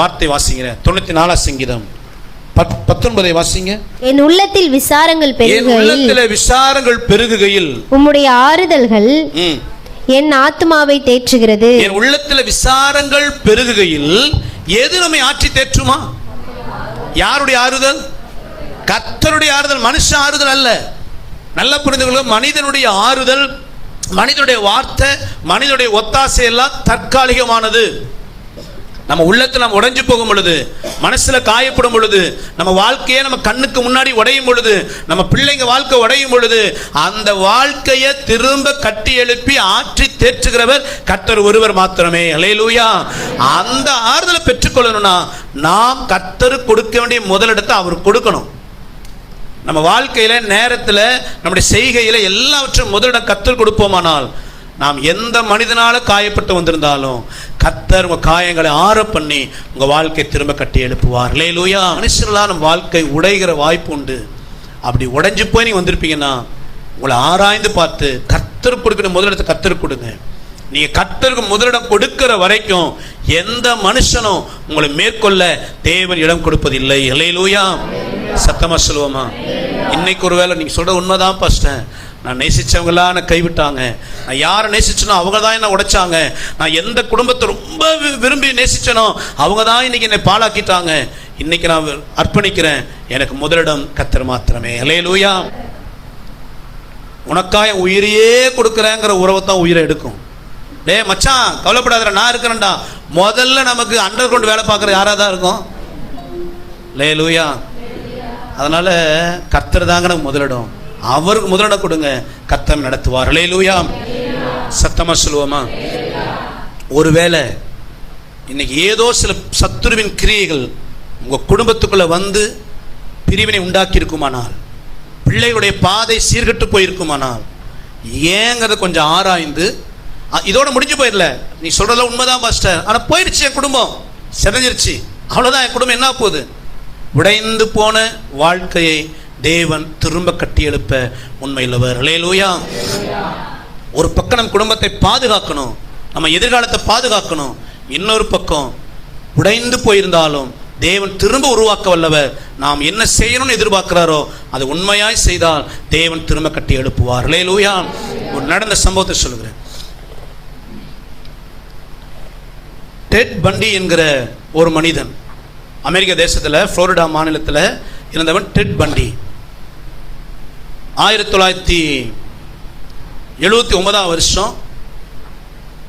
வார்த்தை வாசிங்க தொண்ணூத்தி நாலாம் சங்கீதம். பத்- பத்தொன்பதை வாசிங்க. என் உள்ளத்தில் விசாரங்கள் உள்ளத்திலே விசாரங்கள் பெருகுகையில். உம்முடைய ஆறுதல்கள் என் ஆத்மாவை தேற்றுகிறது. என் உள்ளத்திலே விசாரங்கள் பெருகுகையில் எது நம்மை ஆற்றி தேற்றுமா? யாருடைய ஆறுதல்? கர்த்தருடைய ஆறுதல் மனுஷ ஆறுதல் அல்ல. நல்ல புரிந்து மனிதனுடைய ஆறுதல் மனிதனுடைய வார்த்தை மனிதனுடைய ஒத்தாசை எல்லாம் தற்காலிகமானது. நம்ம உள்ளத்தில் நம்ம உடைஞ்சு போகும் பொழுது மனசில் காயப்படும் பொழுது நம்ம வாழ்க்கையே நம்ம கண்ணுக்கு முன்னாடி உடையும் பொழுது நம்ம பிள்ளைங்க வாழ்க்கை உடையும் பொழுது அந்த வாழ்க்கையை திரும்ப கட்டி எழுப்பி ஆற்றி தேற்றுகிறவர் கர்த்தர் ஒருவர் மாத்திரமே. அலையலூயா அந்த ஆறுதலை பெற்றுக்கொள்ளணும்னா நாம் கர்த்தர் கொடுக்க வேண்டிய முதலிடத்தை அவர் கொடுக்கணும். நம்ம வாழ்க்கையில் நேரத்தில் நம்முடைய செய்கையில் எல்லாவற்றையும் முதலிடம் கத்தர் கொடுப்போமானால் நாம் எந்த மனிதனால காயப்பட்டு வந்திருந்தாலும் கத்தர் உங்கள் காயங்களை ஆற பண்ணி உங்கள் வாழ்க்கை திரும்ப கட்டி எழுப்புவார். லேலூயா மனுஷர்களாக நம்ம வாழ்க்கை உடைகிற வாய்ப்பு உண்டு. அப்படி உடைஞ்சு போய் நீங்கள் வந்திருப்பீங்கன்னா உங்களை ஆராய்ந்து பார்த்து கத்தர் கொடுக்கிற முதலிடத்தை கத்தர் கொடுங்க. நீங்கள் கத்தருக்கு முதலிடம் கொடுக்கிற வரைக்கும் எந்த மனுஷனும் உங்களை மேற்கொள்ள தேவன் இடம் கொடுப்பதில்லை. இல்லையிலூயா சத்தமா சொல்லுவோமா? இன்னைக்கு ஒருவேளை நீங்கள் சொல்கிற உண்மைதான் பஸ்ட்டேன் நான் நேசித்தவங்களா என்னை கைவிட்டாங்க. நான் யாரை நேசிச்சனோ அவங்க தான் என்னை உடைச்சாங்க. நான் எந்த குடும்பத்தை ரொம்ப விரும்பி நேசித்தனோ அவங்க தான் இன்னைக்கு என்னை பாழாக்கிட்டாங்க. இன்றைக்கி நான் அர்ப்பணிக்கிறேன். எனக்கு முதலிடம் கத்தர் மாத்திரமே. அலே லூயா என் உயிரையே கொடுக்குறேங்கிற உறவை தான் உயிரை எடுக்கும். டே மச்சான் கவலைப்படாத நான் இருக்கிறேன்டா. முதல்ல நமக்கு அண்டர் கிரவுண்ட் வேலை பார்க்குற யாராக தான் இருக்கும்? லே லூயா அதனால் கர்த்தர் தாங்க நமக்கு முதலிடம். அவருக்கு முதலிடம் கொடுங்க. கத்தம் நடத்துவார். லூயா சத்தமா சொல்லுவோமா? ஒருவேளை இன்னைக்கு ஏதோ சில சத்துருவின் கிரியைகள் உங்க குடும்பத்துக்குள்ள வந்து பிரிவினை உண்டாக்கி இருக்குமானால் பிள்ளைகளுடைய பாதை சீர்கெட்டு போயிருக்குமானால் ஏங்கிறத கொஞ்சம் ஆராய்ந்து இதோட முடிஞ்சு போயிடல. நீ சொல்றதெல்லாம் உண்மைதான் பாஸ்டர். ஆனால் போயிடுச்சு என் குடும்பம். சிதைஞ்சிருச்சு. அவ்வளோதான் என் குடும்பம் என்ன போகுது? உடைந்து போன வாழ்க்கையை தேவன் திரும்ப கட்டி எழுப்ப உண்மையுள்ளவர் லேலூயா ஒரு பக்கம் நம்ம குடும்பத்தை பாதுகாக்கணும். நம்ம எதிர்காலத்தை பாதுகாக்கணும். இன்னொரு பக்கம் உடைந்து போயிருந்தாலும் தேவன் திரும்ப உருவாக்க வல்லவர். நாம் என்ன செய்யணும்னு எதிர்பார்க்கிறாரோ அது உண்மையாய் செய்தால் தேவன் திரும்ப கட்டி எழுப்புவார். லேலூயா ஒரு நடந்த சம்பவத்தை சொல்லுகிறேன். டெட் பண்டி என்கிற ஒரு மனிதன் அமெரிக்க தேசத்தில் ஃப்ளோரிடா மாநிலத்தில் இருந்தவன் டெட் பண்டி ஆயிரத்தி தொள்ளாயிரத்தி எழுபத்தி ஒன்பதாம் வருஷம்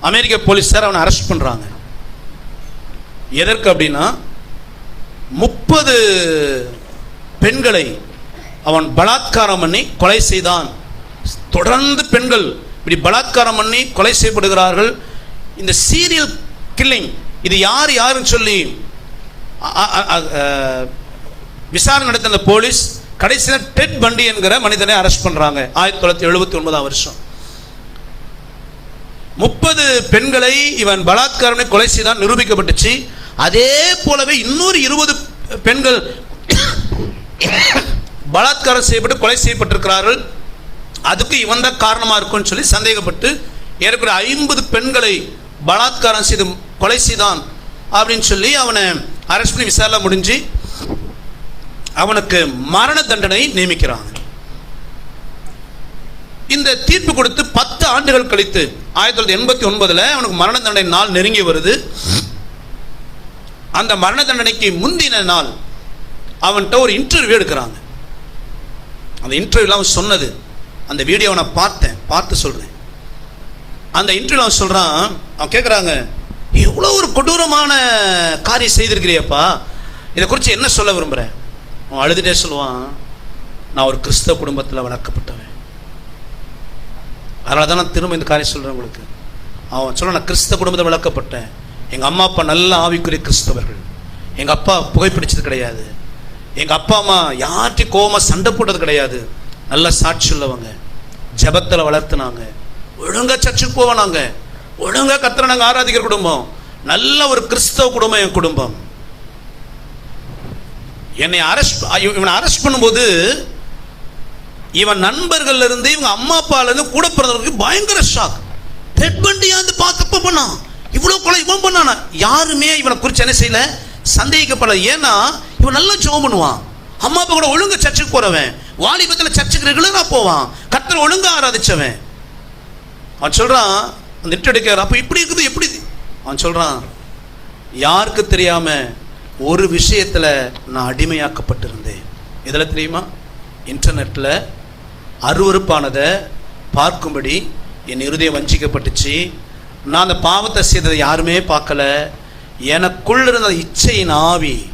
அமெரிக்க போலீஸார் அவனை அரெஸ்ட் பண்ணுறாங்க எதற்கு அப்படின்னா முப்பது பெண்களை அவன் பலாத்காரம் பண்ணி கொலை செய்தான். தொடர்ந்து பெண்கள் இப்படி பலாத்காரம் பண்ணி கொலை செய்யப்படுகிறார்கள். இந்த சீரியல் கில்லிங் இது யார் யாருன்னு சொல்லி விசாரணை நடத்தின போலீஸ் கடைசியில் டெட் பண்டி என்கிற மனிதனை அரெஸ்ட் பண்ணுறாங்க ஆயிரத்தி தொள்ளாயிரத்தி எழுபத்தி ஒன்பதாம் வருஷம். முப்பது பெண்களை இவன் பலாத்காரனை கொலை செய்தான் நிரூபிக்கப்பட்டுச்சு. அதே போலவே இன்னொரு இருபது பெண்கள் பலாத்காரம் செய்யப்பட்டு கொலை செய்யப்பட்டிருக்கிறார்கள். அதுக்கு இவன் தான் காரணமாக இருக்கும்னு சொல்லி சந்தேகப்பட்டு ஏற்கனவே ஐம்பது பெண்களை பலாத்காரம் செய்து கொலை செய்தான் அப்படின்னு சொல்லி அவனை அரெஸ்ட் பண்ணி விசாரணை முடிஞ்சு அவனுக்கு மரண தண்டனை நியமிக்கிறாங்க இந்த தீர்ப்பு கொடுத்து பத்து ஆண்டுகள் கழித்து ஆயிரத்தி தொள்ளாயிரத்தி எண்பத்தி ஒன்பதுல அவனுக்கு மரண தண்டனை நாள் நெருங்கி வருது. அந்த மரண தண்டனைக்கு முந்தின நாள் அவன்கிட்ட ஒரு இன்டர்வியூ எடுக்கிறாங்க. அந்த இன்டர்வியூல அவன் சொன்னது அந்த வீடியோ நான் பார்த்தேன் பார்த்து சொல்றேன். அந்த இன்டர்வியூ அவன் சொல்றான் அவன் கேட்குறாங்க எவ்வளோ ஒரு கொடூரமான காரியம் செய்திருக்கிறியப்பா. இதை குறித்து என்ன சொல்ல விரும்புகிறேன் அவன் அழுதுட்டே சொல்லுவான் நான் ஒரு கிறிஸ்தவ குடும்பத்தில் வளர்க்கப்பட்டவன். அதனால தான் நான் திரும்ப இந்த காரியம் சொல்கிறேன் உங்களுக்கு. அவன் சொல்ல நான் கிறிஸ்தவ குடும்பத்தில் வளர்க்கப்பட்டேன். எங்கள் அம்மா அப்பா நல்ல ஆவிக்குரிய கிறிஸ்தவர்கள். எங்கள் அப்பா புகைப்பிடிச்சது கிடையாது. எங்கள் அப்பா அம்மா யார்கிட்டையும் கோவமாக சண்டை போட்டது கிடையாது. நல்ல சாட்சி உள்ளவங்க. ஜெபத்தில் வளர்த்துனாங்க. ஒழுங்காக சர்ச்சுக்கு போவோம் நாங்கள் ஒழுங்காக கத்திர நாங்கள் ஆராதிக்கிற குடும்பம். நல்ல ஒரு கிறிஸ்தவ குடும்பம் என் குடும்பம். என்னை அரெஸ்ட் இவனை அரெஸ்ட் பண்ணும்போது இவன் நண்பர்கள் இருந்து இவங்க அம்மா அப்பால இருந்து கூட பிறந்தவருக்கு பயங்கர ஷாக் டெட் பண்டியா வந்து பார்த்தப்ப பண்ணான். இவ்வளோ கொலை இவன் பண்ணானா? யாருமே இவனை குறித்து என்ன செய்யல? சந்தேகிக்கப்படல. ஏன்னா இவன் நல்லா ஜெபம் பண்ணுவான். அம்மா அப்பா கூட ஒழுங்கு சர்ச்சுக்கு போறவன். வாலிபத்தில் சர்ச்சுக்கு ரெகுலராக போவான். கத்தர் ஒழுங்கு ஆராதிச்சவன். அவன் சொல்கிறான் அந்த நெட் எடுக்கிறார். அப்போ இப்படி இருக்குது எப்படி? அவன் சொல்கிறான் யாருக்கு தெரியாமல் ஒரு விஷயத்தில் நான் அடிமையாக்கப்பட்டிருந்தேன். இதில் தெரியுமா? இன்டர்நெட்டில் அருவருப்பானதை பார்க்கும்படி என் இருதயம் வஞ்சிக்கப்பட்டுச்சு. நான் அந்த பாவத்தை செய்ததை யாருமே பார்க்கல. எனக்குள்ள இருந்த இச்சையின் ஆவி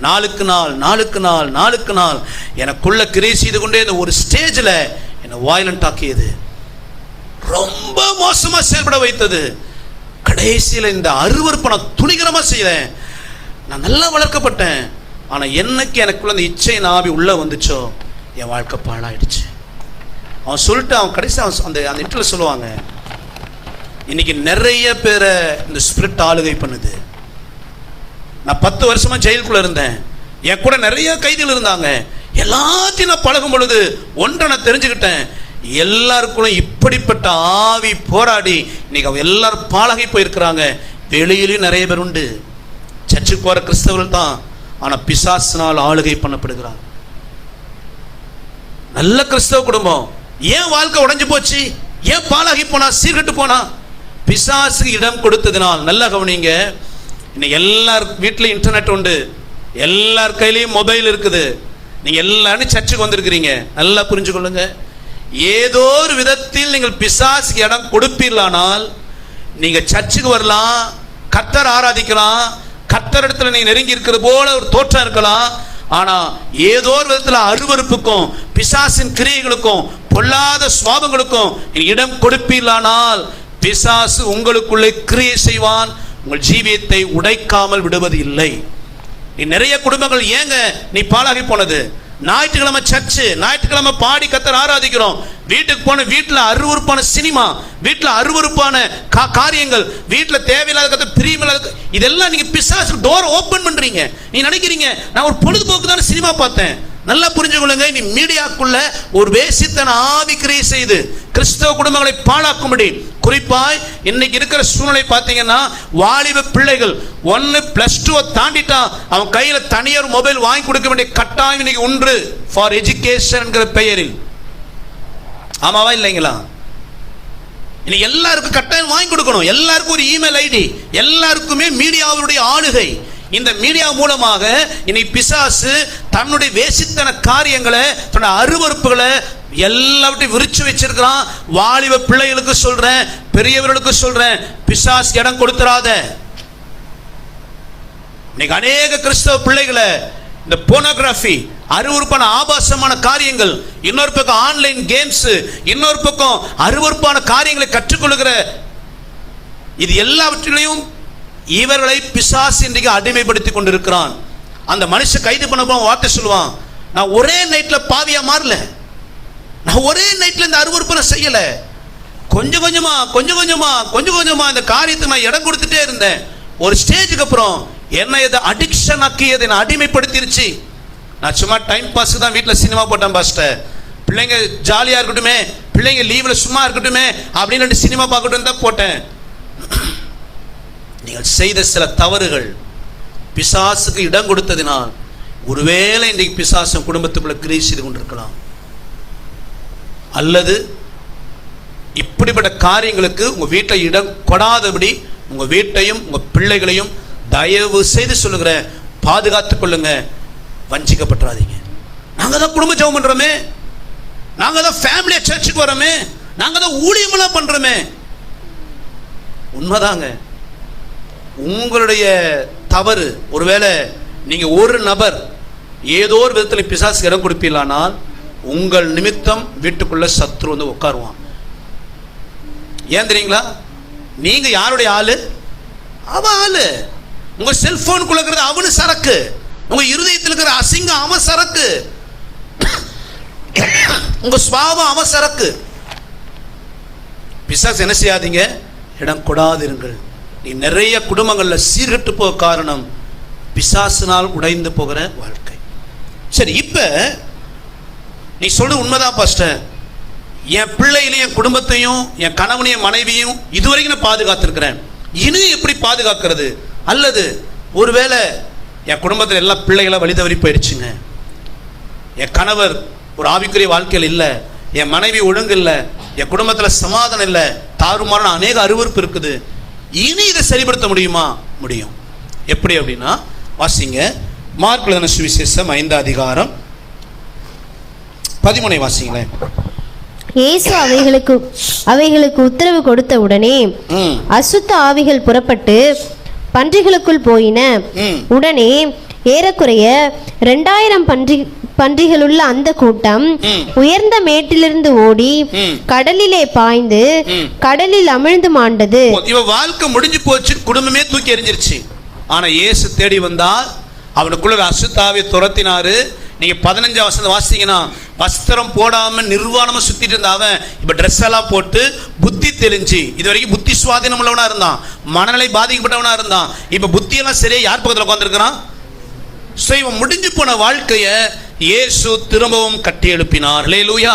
நாளுக்கு நாள் நாளுக்கு நாள் நாளுக்கு நாள் எனக்குள்ள கிரியை செய்து கொண்டே இந்த ஒரு ஸ்டேஜில் என்னை வாயிலண்ட் ஆக்கியது. ரொம்ப மோசமாக செயல்பட வைத்தது. கடைசியில் இந்த அருவருப்பை நான் துணிகரமாக செய்தேன். நான் நல்லா வளர்க்கப்பட்டேன். ஆனால் என்னைக்கு எனக்குள்ள அந்த இச்சை ஆவி உள்ளே வந்துச்சோ என் வாழ்க்கை பாழாயிடுச்சு. அவன் சொல்லிட்டு அவன் கடைசி அவன் அந்த அந்த இன்டர்ல சொல்லுவாங்க இன்னைக்கு நிறைய பேரை இந்த ஸ்பிரிட் ஆளுகை பண்ணுது. நான் பத்து வருஷமா ஜெயிலுக்குள்ள இருந்தேன். என் கூட நிறைய கைதிகள் இருந்தாங்க. எல்லாத்தையும் நான் பழகும் பொழுது ஒன்றை நான் தெரிஞ்சுக்கிட்டேன். எல்லாருக்குள்ளும் இப்படிப்பட்ட ஆவி போராடி இன்னைக்கு அவங்க எல்லாரும் பாலகை போயிருக்கிறாங்க. வெளியிலையும் நிறைய பேர் உண்டு. சர்ச்சுக்கு போகிற கிறிஸ்தவர்கள் தான். ஆனால் பிசாசினால் ஆளுகை பண்ணப்படுகிறார். நல்ல கிறிஸ்தவ குடும்பம். ஏன் வாழ்க்கை உடஞ்சு போச்சு? ஏன் பாலாகி போனா? சீர்கட்டு போனா? பிசாசுக்கு இடம் கொடுத்ததினால். நல்லா கவனிங்க. இன்னைக்கு எல்லார் வீட்லயும் இன்டர்நெட் உண்டு. எல்லார் கையிலையும் மொபைல் இருக்குது. நீங்கள் எல்லாரும் சர்ச்சுக்கு வந்திருக்கிறீங்க. நல்லா புரிஞ்சுக்கொள்ளுங்க. ஏதோ ஒரு விதத்தில் நீங்கள் பிசாசுக்கு இடம் கொடுப்பீர்களானால் நீங்கள் சர்ச்சுக்கு வரலாம் கத்தர் ஆராதிக்கலாம் கத்தரிடத்தில் நீ நெருங்கி இருக்கிற போல ஒரு தோற்றம் இருக்கலாம். ஆனா ஏதோ ஒரு விதத்துல அருவருப்புக்கும் பிசாசின் கிரியைகளுக்கும் பொல்லாத சுவாபங்களுக்கும் இடம் கொடுப்பீர்களானால் பிசாசு உங்களுக்குள்ளே கிரியை செய்வான். உங்கள் ஜீவியத்தை உடைக்காமல் விடுவது இல்லை நீ நிறைய குடும்பங்கள் ஏங்க நீ பாலாகி போனது? ஞாயிற்றுக்கிழமை சர்ச்சு ஞாயிற்றுக்கிழமை பாடி கத்தர் ஆராதிக்கிறோம். வீட்டுக்கு போன வீட்டில் அருவருப்பான சினிமா வீட்டில் அருவருப்பான கா காரியங்கள் வீட்டில் தேவையில்லாத கத்த பிரியமில்லாத இதெல்லாம் நீங்கள் பிசாசு டோர் ஓப்பன் பண்ணுறீங்க நீ நினைக்கிறீங்க நான் ஒரு பொழுதுபோக்கு தானே சினிமா பார்த்தேன். நல்லா புரிஞ்சுக்கொள்ளுங்க இனி மீடியாக்குள்ள ஒரு வேசித்தன ஆவி செய்து கிறிஸ்தவ குடும்பங்களை பாழாக்கும்படி. குறிப்பாய் இன்னைக்கு இருக்கிற சூழ்நிலை பார்த்தீங்கன்னா வாலிப பிள்ளைகள் ஒன்று பிளஸ் டூவை தாண்டிட்டான் அவன் கையில் தனியார் மொபைல் வாங்கி கொடுக்க வேண்டிய கட்டாயம் இன்னைக்கு ஒன்று ஃபார் எஜுகேஷன் என்கிற பெயரில். ஆமாவா இல்லைங்களா? இன்னைக்கு எல்லாருக்கும் கட்டாயம் வாங்கி கொடுக்கணும். எல்லாருக்கும் ஒரு இமெயில் ஐடி எல்லாருக்குமே மீடியாவுடைய ஆளுகை. இந்த மீடியா மூலமாக இன்னைக்கு பிசாசு தன்னுடைய வேசித்தன காரியங்களை தன்னுடைய அருவறுப்புகளை எல்லாவற்றையும் விரிச்சு வச்சிருக்கிறான். வாலிப பிள்ளைகளுக்கு சொல்றேன் பெரியவர்களுக்கு சொல்றேன் பிசாஸ் இடம் கொடுத்துடாத இன்னைக்கு அநேக கிறிஸ்தவ பிள்ளைகளை இந்த போனோகிராஃபி அருவருப்பான ஆபாசமான காரியங்கள் இன்னொரு பக்கம் ஆன்லைன் கேம்ஸ் இன்னொரு பக்கம் அருவருப்பான காரியங்களை கற்றுக்கொள்கிற இது எல்லாவற்றிலையும் இவர்களை பிசாசு இன்றைக்கு அடிமைப்படுத்தி கொண்டிருக்கிறான். அந்த மனுஷன் கைது பண்ண போன வார்த்தை சொல்லுவான் நான் ஒரே நைட்டில் பாவியாக மாறல. நான் ஒரே நைட்டில் இந்த அருவருப்பை நான் கொஞ்சம் கொஞ்சமாக கொஞ்சம் கொஞ்சமாக கொஞ்சம் கொஞ்சமாக இந்த காரியத்துக்கு நான் இடம் கொடுத்துட்டே இருந்தேன். ஒரு ஸ்டேஜுக்கு அப்புறம் என்ன இதை அடிக்ஷன் ஆக்கி அதை நான் அடிமைப்படுத்திருச்சு. நான் சும்மா டைம் பாஸ்க்கு தான் வீட்டில் சினிமா போட்டேன் பாஸ்டர். பிள்ளைங்க ஜாலியாக இருக்கட்டுமே பிள்ளைங்க லீவில் சும்மா இருக்கட்டுமே அப்படின்னு ரெண்டு சினிமா பார்க்கட்டும் தான் போட்டேன். நீங்கள் செய்த சில தவறுகள் பிசாசுக்கு இடம் கொடுத்ததினால் ஒருவேளை இன்றைக்கு பிசாசம் குடும்பத்துக்குள்ள கிரியை செய்து கொண்டிருக்கலாம். அல்லது இப்படிப்பட்ட காரியங்களுக்கு உங்கள் வீட்டில் இடம் கொடாதபடி உங்கள் வீட்டையும் உங்கள் பிள்ளைகளையும் தயவு செய்து சொல்லுகிற பாதுகாத்து கொள்ளுங்க. வஞ்சிக்கப்பட்டுறாதீங்க. நாங்கள் தான் குடும்ப ஜெபம் பண்ணுறோமே நாங்கள் தான் ஃபேமிலியை சர்ச்சுக்கு வரோமே நாங்கள் தான் ஊழியமெல்லாம் பண்ணுறோமே உண்மைதாங்க. உங்களுடைய தவறு ஒருவேளை நீங்கள் ஒரு நபர் ஏதோ ஒரு விதத்தில் பிசாசுக்கு இடம் கொடுப்பீங்களானால் உங்கள் நிமித்தம் வீட்டுக்குள்ள சத்ரு வந்து உட்காருவான். ஏன் தெரியுங்களா? நீங்க யாருடைய ஆளு? அவன் ஆளு. உங்க செல்போனுக்குள்ள இருக்கிறது அவனு சரக்கு. உங்க இருதயத்தில் இருக்கிற அசிங்கம் அவன் சரக்கு. உங்க சுவாபம் அவன் சரக்கு. பிசாசு என்ன செய்யாதீங்க? இடம் கொடாதிருங்கள். நீ நிறைய குடும்பங்களில் சீர்கட்டு போக காரணம் பிசாசினால் உடைந்து போகிற வாழ்க்கை. சரி இப்போ நீ சொல்றது உண்மைதான் பாஸ்டர் என் பிள்ளைகளையும் என் குடும்பத்தையும் என் கணவனையும் மனைவியும் இதுவரைக்கும் நான் பாதுகாத்திருக்கிறேன். இனி எப்படி பாதுகாக்கிறது? அல்லது ஒருவேளை என் குடும்பத்தில் எல்லா பிள்ளைகளும் வழிதவறி போயிடுச்சுங்க. என் கணவர் ஒரு ஆவிக்குரிய வாழ்க்கையில் இல்லை. என் மனைவி ஒழுங்கு இல்லை. என் குடும்பத்தில் சமாதானம் இல்லை. தாறுமாறான அநேக அருவருப்பு இருக்குது. இனி இதை சரிப்படுத்த முடியுமா? முடியும். எப்படி அப்படின்னா வாசிங்க. மார்க் எழுதின சுவிசேஷம் ஐந்து அதிகாரம். பதிமூனை வாசிங்களேன். இயேசு அவைகளுக்கு அவைகளுக்கு உத்தரவு கொடுத்த உடனே அசுத்த ஆவிகள் புறப்பட்டு பன்றிகளுக்குள் போயின. உடனே ஏறக்குறைய ரெண்டாயிரம் பன்றி பன்றிகளுள்ள அந்த கூட்டம். உயர்ந்த மேட்டிலிருந்து ஓடி. கடலிலே பாய்ந்து. கடலில் அமிழ்ந்து மாண்டது. இவ வாழ்க்கை முடிஞ்சு போச்சு குடும்பமே தூக்கி எறிஞ்சிருச்சு. ஆனா இயேசு தேடி வந்தார். அவனுக்குள்ள அசுத்தாவை துரத்தினாரு. நீங்க பதினஞ்சாம் வசனம் வாசிங்கன்னா வஸ்திரம் போடாம நிர்வாணமா சுத்திட்டு இருந்த அவன் இப்ப ட்ரெஸ் எல்லாம் போட்டு புத்தி தெளிஞ்சு இது வரைக்கும் புத்தி சுவாதீனம் உள்ளவனா இருந்தான். மனநிலை பாதிக்கப்பட்டவனா இருந்தான். இப்ப புத்தி எல்லாம் சரியா யார் பக்கத்துல உட்காந்துருக்கிறான் ஸோ இவன் முடிஞ்சு போன வாழ்க்கைய இயேசு திரும்பவும் கட்டி எழுப்பினார். லேலூயா